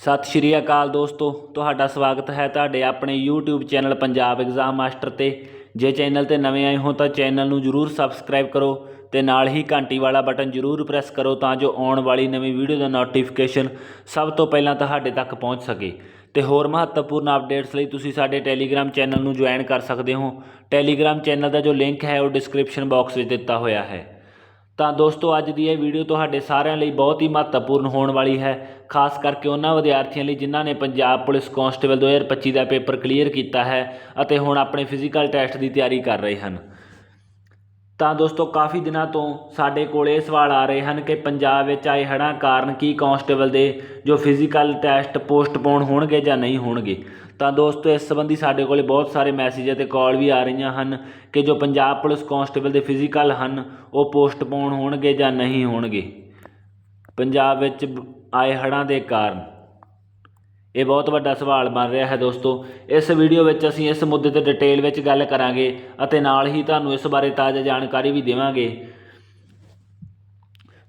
ਸਤਿ ਸ਼੍ਰੀ ਅਕਾਲ ਦੋਸਤੋ, ਤੁਹਾਡਾ ਸਵਾਗਤ ਹੈ ਤੁਹਾਡੇ ਆਪਣੇ YouTube channel Punjab exam master ਤੇ। ਜੇ ਚੈਨਲ ਤੇ ਨਵੇਂ ਆਏ ਹੋ ਤਾਂ ਚੈਨਲ ਨੂੰ ਜਰੂਰ ਸਬਸਕ੍ਰਾਈਬ ਕਰੋ ਤੇ ਨਾਲ ਹੀ ਘੰਟੀ ਵਾਲਾ ਬਟਨ ਜਰੂਰ ਪ੍ਰੈਸ ਕਰੋ ਤਾਂ ਜੋ ਆਉਣ ਵਾਲੀ ਨਵੀਂ ਵੀਡੀਓ ਦਾ ਨੋਟੀਫਿਕੇਸ਼ਨ ਸਭ ਤੋਂ ਪਹਿਲਾਂ ਤੁਹਾਡੇ ਤੱਕ ਪਹੁੰਚ ਸਕੇ। ਤੇ ਹੋਰ ਮਹੱਤਵਪੂਰਨ ਅਪਡੇਟਸ ਲਈ ਤੁਸੀਂ ਸਾਡੇ ਟੈਲੀਗ੍ਰam ਚੈਨਲ ਨੂੰ ਜੁਆਇਨ ਕਰ ਸਕਦੇ ਹੋ। ਟੈਲੀਗ੍ਰam ਚੈਨਲ ਦਾ ਜੋ ਲਿੰਕ ਹੈ ਉਹ ਡਿਸਕ੍ਰਿਪਸ਼ਨ ਬਾਕਸ ਵਿੱਚ ਦਿੱਤਾ ਹੋਇਆ ਹੈ। ਤਾਂ ਦੋਸਤੋ, ਅੱਜ ਦੀ ਇਹ ਵੀਡੀਓ ਤੁਹਾਡੇ ਸਾਰਿਆਂ ਲਈ ਬਹੁਤ ਹੀ ਮਹੱਤਵਪੂਰਨ ਹੋਣ ਵਾਲੀ ਹੈ। ਖਾਸ ਕਰਕੇ ਉਹਨਾਂ ਵਿਦਿਆਰਥੀਆਂ ਲਈ ਜਿਨ੍ਹਾਂ ਨੇ ਪੰਜਾਬ ਪੁਲਿਸ ਕਾਂਸਟੇਬਲ 2025 ਦਾ ਪੇਪਰ ਕਲੀਅਰ ਕੀਤਾ ਹੈ ਅਤੇ ਹੁਣ ਆਪਣੇ ਫਿਜ਼ੀਕਲ ਟੈਸਟ ਦੀ ਤਿਆਰੀ ਕਰ ਰਹੇ ਹਨ। ਤਾਂ ਦੋਸਤੋ ਕਾਫੀ ਦਿਨਾਂ ਤੋਂ ਸਾਡੇ ਕੋਲ ਇਹ ਸਵਾਲ ਆ ਰਹੇ ਹਨ ਕਿ ਪੰਜਾਬ ਵਿੱਚ ਆਏ ਹੜ੍ਹਾਂ ਕਾਰਨ ਕੀ ਕਾਂਸਟੇਬਲ ਦੇ ਜੋ ਫਿਜ਼ੀਕਲ ਟੈਸਟ ਪੋਸਟਪੋਨ ਹੋਣਗੇ ਜਾਂ ਨਹੀਂ ਹੋਣਗੇ? ਤਾਂ ਦੋਸਤੋ ਇਸ ਸੰਬੰਧੀ ਸਾਡੇ ਕੋਲੇ ਬਹੁਤ ਸਾਰੇ ਮੈਸੇਜ ਅਤੇ ਕਾਲ ਵੀ ਆ ਰਹੀਆਂ ਹਨ ਕਿ ਜੋ ਪੰਜਾਬ ਪੁਲਿਸ ਕਾਂਸਟੇਬਲ ਦੇ ਫਿਜ਼ੀਕਲ ਹਨ, ਉਹ ਪੋਸਟਪੋਨ ਹੋਣਗੇ ਜਾਂ ਨਹੀਂ ਹੋਣਗੇ? ਪੰਜਾਬ ਵਿੱਚ ਆਏ ਹੜ੍ਹਾਂ ਦੇ ਕਾਰਨ। ਇਹ ਬਹੁਤ ਵੱਡਾ ਸਵਾਲ ਬਣ ਰਿਹਾ ਹੈ ਦੋਸਤੋ। ਇਸ ਵੀਡੀਓ ਵਿੱਚ ਅਸੀਂ ਇਸ ਮੁੱਦੇ ਤੇ ਡਿਟੇਲ ਵਿੱਚ ਗੱਲ ਕਰਾਂਗੇ ਅਤੇ ਨਾਲ ਹੀ ਤੁਹਾਨੂੰ ਇਸ ਬਾਰੇ ਤਾਜ਼ਾ ਜਾਣਕਾਰੀ ਵੀ ਦੇਵਾਂਗੇ।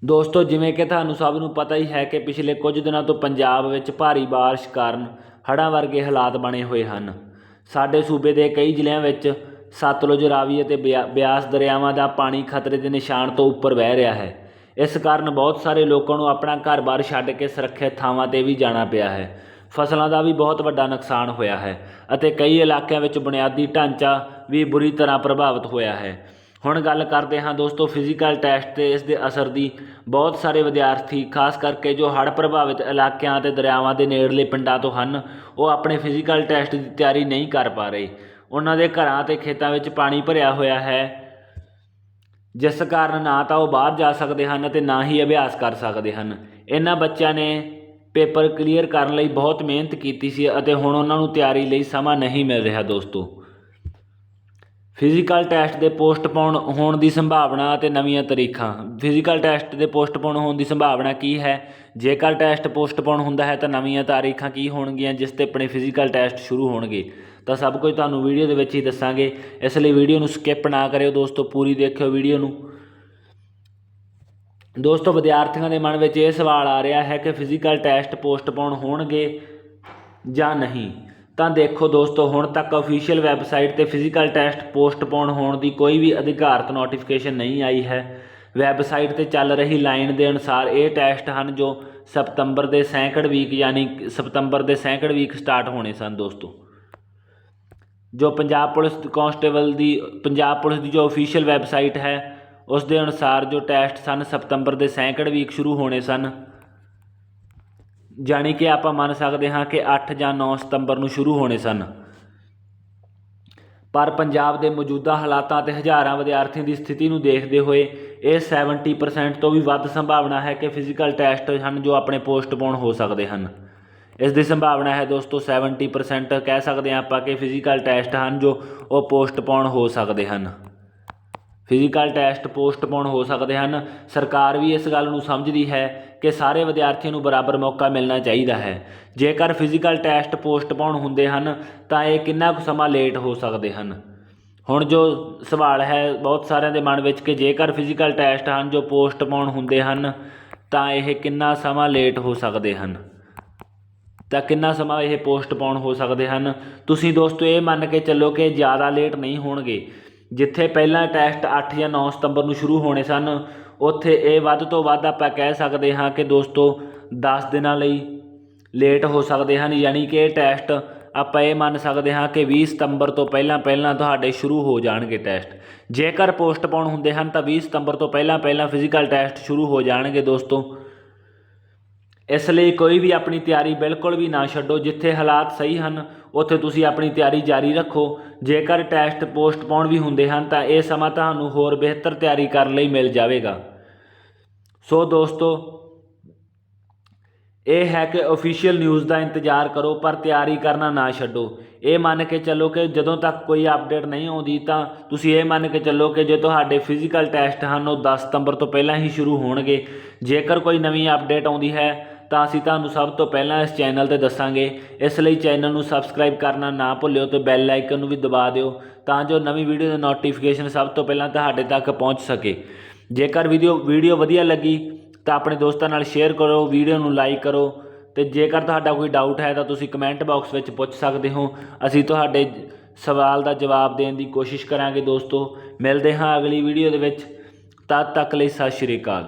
ਦੋਸਤੋ, ਜਿਵੇਂ ਕਿ ਤੁਹਾਨੂੰ ਸਭ ਨੂੰ ਪਤਾ ਹੀ ਹੈ ਕਿ ਪਿਛਲੇ ਕੁਝ ਦਿਨਾਂ ਤੋਂ ਪੰਜਾਬ ਵਿੱਚ ਭਾਰੀ ਬਾਰਿਸ਼ ਕਾਰਨ ਹੜ੍ਹਾਂ ਵਰਗੇ ਹਾਲਾਤ ਬਣੇ ਹੋਏ ਹਨ। ਸਾਡੇ ਸੂਬੇ ਦੇ ਕਈ ਜ਼ਿਲ੍ਹਿਆਂ ਵਿੱਚ ਸਤਲੁਜ ਰਾਵੀ ਅਤੇ ਬਿਆ- ਬਿਆਸ ਦਰਿਆਵਾਂ ਦਾ ਪਾਣੀ ਖਤਰੇ ਦੇ ਨਿਸ਼ਾਨ ਤੋਂ ਉੱਪਰ ਵਹਿ ਰਿਹਾ ਹੈ। ਇਸ ਕਾਰਨ ਬਹੁਤ ਸਾਰੇ ਲੋਕਾਂ ਨੂੰ ਆਪਣਾ ਘਰ-ਬਾਰ ਛੱਡ ਕੇ ਸੁਰੱਖਿਅਤ ਥਾਵਾਂ ਤੇ ਵੀ ਜਾਣਾ ਪਿਆ ਹੈ। ਫਸਲਾਂ ਦਾ ਵੀ ਬਹੁਤ ਵੱਡਾ ਨੁਕਸਾਨ ਹੋਇਆ ਹੈ ਅਤੇ ਕਈ ਇਲਾਕਿਆਂ ਵਿੱਚ ਬੁਨਿਆਦੀ ਢਾਂਚਾ ਵੀ ਬੁਰੀ ਤਰ੍ਹਾਂ ਪ੍ਰਭਾਵਿਤ ਹੋਇਆ ਹੈ। ਹੁਣ ਗੱਲ ਕਰਦੇ ਹਾਂ ਦੋਸਤੋ ਫਿਜ਼ੀਕਲ ਟੈਸਟ ਤੇ ਇਸ ਦੇ ਅਸਰ ਦੀ। ਬਹੁਤ ਸਾਰੇ ਵਿਦਿਆਰਥੀ, ਖਾਸ ਕਰਕੇ ਜੋ ਹੜ੍ਹ ਪ੍ਰਭਾਵਿਤ ਇਲਾਕਿਆਂ ਅਤੇ ਦਰਿਆਵਾਂ ਦੇ ਨੇੜਲੇ ਪਿੰਡਾਂ ਤੋਂ ਹਨ, ਉਹ ਆਪਣੇ ਫਿਜ਼ੀਕਲ ਟੈਸਟ ਦੀ ਤਿਆਰੀ ਨਹੀਂ ਕਰ ਪਾ ਰਹੇ। ਉਹਨਾਂ ਦੇ ਘਰਾਂ ਤੇ ਖੇਤਾਂ ਵਿੱਚ ਪਾਣੀ ਭਰਿਆ ਹੋਇਆ ਹੈ। ਜਿਸ ਕਾਰਨ ਨਾ ਤਾਂ ਉਹ ਬਾਹਰ ਜਾ ਸਕਦੇ ਹਨ ਅਤੇ ਨਾ ਹੀ ਅਭਿਆਸ ਕਰ ਸਕਦੇ ਹਨ। ਇਹਨਾਂ ਬੱਚਿਆਂ ਨੇ ਪੇਪਰ ਕਲੀਅਰ ਕਰਨ ਲਈ ਬਹੁਤ ਮਿਹਨਤ ਕੀਤੀ ਸੀ ਅਤੇ ਹੁਣ ਉਹਨਾਂ ਨੂੰ ਤਿਆਰੀ ਲਈ ਸਮਾਂ ਨਹੀਂ ਮਿਲ ਰਿਹਾ ਦੋਸਤੋ। ਫਿਜ਼ੀਕਲ ਟੈਸਟ ਦੇ ਪੋਸਟਪੋਨ ਹੋਣ ਦੀ ਸੰਭਾਵਨਾ ਅਤੇ ਨਵੀਆਂ ਤਰੀਕਾਂ ਫਿਜ਼ੀਕਲ ਟੈਸਟ ਦੇ ਪੋਸਟਪੋਨ ਹੋਣ ਦੀ ਸੰਭਾਵਨਾ ਕੀ ਹੈ? ਜੇਕਰ ਟੈਸਟ ਪੋਸਟਪੋਨ ਹੁੰਦਾ ਹੈ ਤਾਂ ਨਵੀਆਂ ਤਾਰੀਖਾਂ ਕੀ ਹੋਣਗੀਆਂ ਜਿਸ ਤੇ ਆਪਣੇ ਫਿਜ਼ੀਕਲ ਟੈਸਟ ਸ਼ੁਰੂ ਹੋਣਗੇ? ਤਾਂ ਸਭ ਕੁਝ ਤੁਹਾਨੂੰ ਵੀਡੀਓ ਦੇ ਵਿੱਚ ਹੀ ਦੱਸਾਂਗੇ। ਇਸ ਲਈ ਵੀਡੀਓ ਨੂੰ ਸਕਿਪ ਨਾ ਕਰਿਓ ਦੋਸਤੋ। ਪੂਰੀ ਦੇਖਿਓ ਵੀਡੀਓ ਨੂੰ। ਦੋਸਤੋ, ਵਿਦਿਆਰਥੀਆਂ ਦੇ ਮਨ ਵਿੱਚ ਇਹ ਸਵਾਲ ਆ ਰਿਹਾ ਹੈ ਕਿ ਫਿਜ਼ੀਕਲ ਟੈਸਟ ਪੋਸਟਪੋਨ ਹੋਣਗੇ ਜਾਂ ਨਹੀਂ? ਤਾਂ ਦੇਖੋ ਦੋਸਤੋ, ਹੁਣ ਤੱਕ ਅਫੀਸ਼ੀਅਲ ਵੈਬਸਾਈਟ ਤੇ ਫਿਜ਼ੀਕਲ ਟੈਸਟ ਪੋਸਟਪੋਨ ਹੋਣ ਦੀ ਕੋਈ ਵੀ ਅਧਿਕਾਰਤ ਨੋਟੀਫਿਕੇਸ਼ਨ ਨਹੀਂ ਆਈ ਹੈ। ਵੈਬਸਾਈਟ ਤੇ ਚੱਲ ਰਹੀ ਲਾਈਨ ਦੇ ਅਨੁਸਾਰ ਇਹ ਟੈਸਟ ਹਨ ਜੋ ਸਤੰਬਰ ਦੇ ਸੈਂਕੜ ਵੀਕ ਯਾਨੀ ਕਿ ਸਤੰਬਰ ਦੇ ਸੈਂਕੜ ਵੀਕ ਸਟਾਰਟ ਹੋਣੇ ਸਨ ਦੋਸਤੋ। ਜੋ ਪੰਜਾਬ ਪੁਲਿਸ ਕਾਂਸਟੇਬਲ ਦੀ, ਪੰਜਾਬ ਪੁਲਿਸ ਦੀ ਜੋ ਅਫੀਸ਼ੀਅਲ ਵੈਬਸਾਈਟ ਹੈ ਉਸ ਦੇ ਅਨੁਸਾਰ ਜੋ ਟੈਸਟ ਸਨ ਸਤੰਬਰ ਦੇ ਸੈਂਕੜ ਵੀਕ ਸ਼ੁਰੂ ਹੋਣੇ ਸਨ। ਜਾਣੀ ਕਿ ਆਪਾਂ ਮੰਨ ਸਕਦੇ ਹਾਂ ਕਿ 8 ਜਾਂ 9 ਸਤੰਬਰ ਨੂੰ ਸ਼ੁਰੂ ਹੋਣੇ ਸਨ। ਪਰ ਪੰਜਾਬ ਦੇ ਮੌਜੂਦਾ ਹਾਲਾਤਾਂ ਤੇ ਹਜ਼ਾਰਾਂ ਵਿਦਿਆਰਥੀਆਂ ਦੀ ਸਥਿਤੀ ਨੂੰ ਦੇਖਦੇ ਹੋਏ ਇਹ 70% ਤੋਂ ਵੀ ਵੱਧ ਸੰਭਾਵਨਾ ਹੈ ਕਿ ਫਿਜ਼ੀਕਲ ਟੈਸਟ ਹਨ ਜੋ ਆਪਣੇ ਪੋਸਟਪੋਨ ਹੋ ਸਕਦੇ ਹਨ। ਇਸ ਦੀ ਸੰਭਾਵਨਾ ਹੈ ਦੋਸਤੋ 70% ਕਹਿ ਸਕਦੇ ਹਾਂ ਆਪਾਂ ਕਿ ਫਿਜ਼ੀਕਲ ਟੈਸਟ ਹਨ ਜੋ ਉਹ ਪੋਸਟਪੋਨ ਹੋ ਸਕਦੇ ਹਨ। ਫਿਜ਼ੀਕਲ ਟੈਸਟ ਪੋਸਟਪੋਨ ਹੋ ਸਕਦੇ ਹਨ। ਸਰਕਾਰ ਵੀ ਇਸ ਗੱਲ ਨੂੰ ਸਮਝਦੀ ਹੈ ਕਿ ਸਾਰੇ ਵਿਦਿਆਰਥੀਆਂ ਨੂੰ ਬਰਾਬਰ ਮੌਕਾ ਮਿਲਣਾ ਚਾਹੀਦਾ ਹੈ। ਜੇਕਰ ਫਿਜ਼ੀਕਲ ਟੈਸਟ ਪੋਸਟਪੋਨ ਹੁੰਦੇ ਹਨ, ਤਾਂ ਇਹ ਕਿੰਨਾ ਕੁ ਸਮਾਂ ਲੇਟ ਹੋ ਸਕਦੇ ਹਨ? ਹੁਣ ਜੋ ਸਵਾਲ ਹੈ ਬਹੁਤ ਸਾਰਿਆਂ ਦੇ ਮਨ ਵਿੱਚ ਕਿ ਜੇਕਰ ਫਿਜ਼ੀਕਲ ਟੈਸਟ ਹਨ, ਜੋ ਪੋਸਟਪੋਨ ਹੁੰਦੇ ਹਨ, ਤਾਂ ਇਹ ਕਿੰਨਾ ਸਮਾਂ ਲੇਟ ਹੋ ਸਕਦੇ ਹਨ? ਤਾਂ ਕਿੰਨਾ ਸਮਾਂ ਇਹ ਪੋਸਟਪੋਨ ਹੋ ਸਕਦੇ ਹਨ? ਤੁਸੀਂ ਦੋਸਤੋ, ਇਹ ਮੰਨ ਕੇ ਚੱਲੋ ਕਿ ਜ਼ਿਆਦਾ ਲੇਟ ਨਹੀਂ ਹੋਣਗੇ। ਜਿੱਥੇ ਪਹਿਲਾਂ ਟੈਸਟ ਅੱਠ ਜਾਂ ਨੌ ਸਤੰਬਰ ਨੂੰ ਸ਼ੁਰੂ ਹੋਣੇ ਸਨ, ਉੱਥੇ ਇਹ ਵੱਧ ਤੋਂ ਵੱਧ ਆਪਾਂ ਕਹਿ ਸਕਦੇ ਹਾਂ ਕਿ ਦੋਸਤੋ ਦਸ ਦਿਨਾਂ ਲਈ ਲੇਟ ਹੋ ਸਕਦੇ ਹਨ, ਯਾਨੀ ਕਿ ਇਹ ਟੈਸਟ ਆਪਾਂ ਇਹ ਮੰਨ ਸਕਦੇ ਹਾਂ ਕਿ 20 ਸਤੰਬਰ ਤੋਂ ਪਹਿਲਾਂ ਪਹਿਲਾਂ ਤੁਹਾਡੇ ਸ਼ੁਰੂ ਹੋ ਜਾਣਗੇ ਟੈਸਟ। ਜੇਕਰ ਪੋਸਟਪੋਨ ਹੁੰਦੇ ਹਨ ਤਾਂ 20 ਸਤੰਬਰ ਤੋਂ ਪਹਿਲਾਂ ਪਹਿਲਾਂ ਫਿਜ਼ੀਕਲ ਟੈਸਟ ਸ਼ੁਰੂ ਹੋ ਜਾਣਗੇ ਦੋਸਤੋ। ਇਸ ਲਈ ਕੋਈ ਵੀ ਆਪਣੀ ਤਿਆਰੀ ਬਿਲਕੁਲ ਵੀ ਨਾ ਛੱਡੋ, ਜਿੱਥੇ ਹਾਲਾਤ ਸਹੀ ਹਨ, ਉੱਥੇ ਤੁਸੀਂ ਆਪਣੀ ਤਿਆਰੀ ਜਾਰੀ ਰੱਖੋ। ਜੇਕਰ ਟੈਸਟ ਪੋਸਟਪੋਨ ਵੀ ਹੁੰਦੇ ਹਨ, ਤਾਂ ਇਹ ਸਮਾਂ ਤੁਹਾਨੂੰ ਹੋਰ ਬਿਹਤਰ ਤਿਆਰੀ ਕਰਨ ਲਈ ਮਿਲ ਜਾਵੇਗਾ। ਸੋ ਦੋਸਤੋ, ਇਹ ਹੈ ਕਿ ਅਫੀਸ਼ੀਅਲ ਨਿਊਜ਼ ਦਾ ਇੰਤਜ਼ਾਰ ਕਰੋ, ਪਰ ਤਿਆਰੀ ਕਰਨਾ ਨਾ ਛੱਡੋ। ਇਹ ਮੰਨ ਕੇ ਚੱਲੋ ਕਿ ਜਦੋਂ ਤੱਕ ਕੋਈ ਅਪਡੇਟ ਨਹੀਂ ਆਉਂਦੀ, ਤਾਂ ਤੁਸੀਂ ਇਹ ਮੰਨ ਕੇ ਚੱਲੋ ਕਿ ਜੇ ਤੁਹਾਡੇ ਫਿਜ਼ੀਕਲ ਟੈਸਟ ਹਨ, ਉਹ 10 ਸਤੰਬਰ ਤੋਂ ਪਹਿਲਾਂ ਹੀ ਸ਼ੁਰੂ ਹੋਣਗੇ। ਜੇਕਰ ਕੋਈ ਨਵੀਂ ਅਪਡੇਟ ਆਉਂਦੀ ਹੈ ਤਾਂ ਅਸੀਂ ਤੁਹਾਨੂੰ ਸਭ ਤੋਂ ਪਹਿਲਾਂ ਇਸ ਚੈਨਲ ਤੇ ਦੱਸਾਂਗੇ। ਇਸ ਲਈ ਚੈਨਲ ਨੂੰ ਸਬਸਕ੍ਰਾਈਬ ਕਰਨਾ ਨਾ ਭੁੱਲਿਓ ਤੇ ਬੈਲ ਆਈਕਨ ਨੂੰ ਵੀ ਦਬਾ ਦਿਓ ਤਾਂ ਜੋ ਨਵੀਂ ਵੀਡੀਓ ਦਾ ਨੋਟੀਫਿਕੇਸ਼ਨ ਸਭ ਤੋਂ ਪਹਿਲਾਂ ਤੁਹਾਡੇ ਤੱਕ ਪਹੁੰਚ ਸਕੇ। ਜੇਕਰ ਵੀਡੀਓ ਵੀਡੀਓ ਵਧੀਆ ਲੱਗੀ ਤਾਂ ਆਪਣੇ ਦੋਸਤਾਂ ਨਾਲ ਸ਼ੇਅਰ ਕਰੋ, ਵੀਡੀਓ ਨੂੰ ਲਾਈਕ ਕਰੋ ਤੇ ਤੇ ਜੇਕਰ ਤੁਹਾਡਾ ਕੋਈ ਡਾਊਟ ਹੈ ਤਾਂ ਤੁਸੀਂ ਕਮੈਂਟ ਬਾਕਸ ਵਿੱਚ ਪੁੱਛ ਸਕਦੇ ਹੋ। ਅਸੀਂ ਤੁਹਾਡੇ ਸਵਾਲ ਦਾ ਜਵਾਬ ਦੇਣ ਦੀ ਕੋਸ਼ਿਸ਼ ਕਰਾਂਗੇ ਦੋਸਤੋ। ਮਿਲਦੇ ਹਾਂ ਅਗਲੀ ਵੀਡੀਓ ਦੇ ਵਿੱਚ। ਤਦ ਤੱਕ ਲਈ ਸਤਿ ਸ਼੍ਰੀ ਅਕਾਲ।